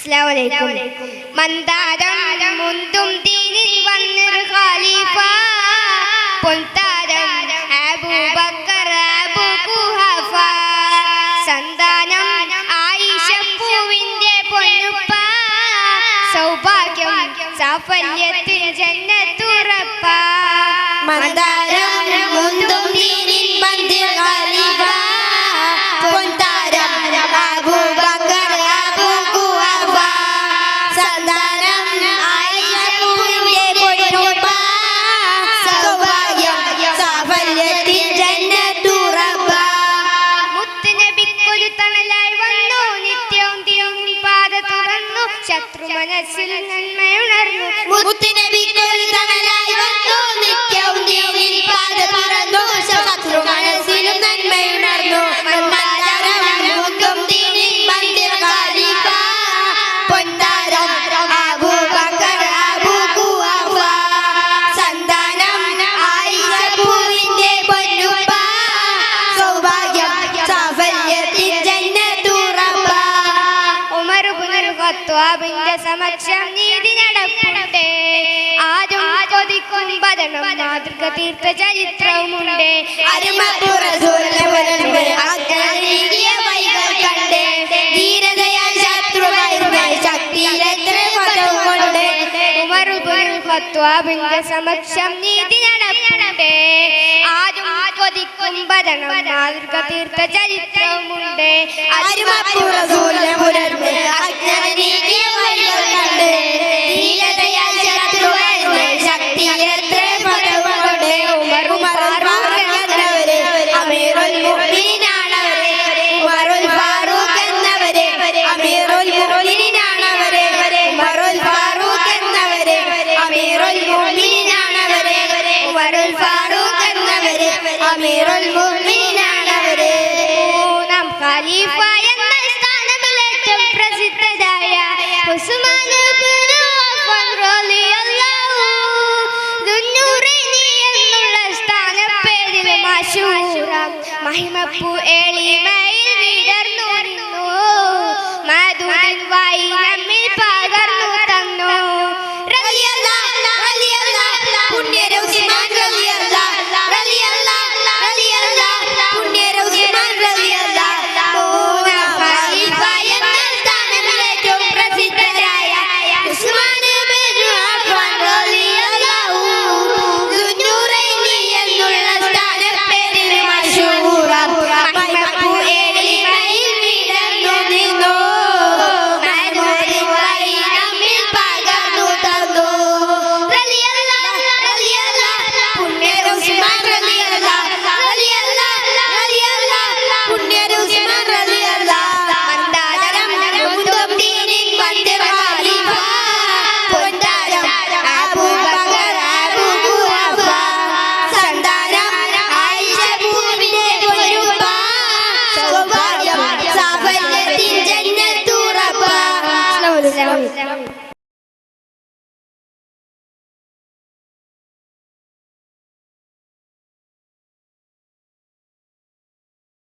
അസ്സലാമലൈക്കും. മന്ദാരം മുന്തും ദീനിൽ വന്നൊരു ഖാലിഫ. പൊൻതാരം അബൂബക്കർ അബൂ കുഹഫ സന്താനം ആയിഷ പൂവിന്റെ പൊന്നുപ്പ. സൗഭാഗ്യം സാഫല്യത്തിൽ ജന്നത്തു ശത്രു മനസ്സിൽ നന്മയുണർന്നു. മുത്തുനബി കൊൽതണലായി വന്നു. നിത്യവും ഹത്വാബിന്റെ സമക്ഷം നീതി നടപ്പുണ്ട്. ആരും ചോദിക്കും ബദനം മാതൃക തീർത്ത ചരിത്രവുമുണ്ട് സമക്ഷം നീതി പൂണ്ടേ ആരും കൊതിക്കും ഭരണം മാതൃക തീർത്ത ചരിത്രമുണ്ട്. അരുമപ്പുറ സൂര്യമുരർന്ന് അജ്ഞാനീയ വഴികൾ മഹിമപ്പൂ എളിമേ ഖലീഫ എന്ന എന്നുള്ള ഏളിമേ 相遇。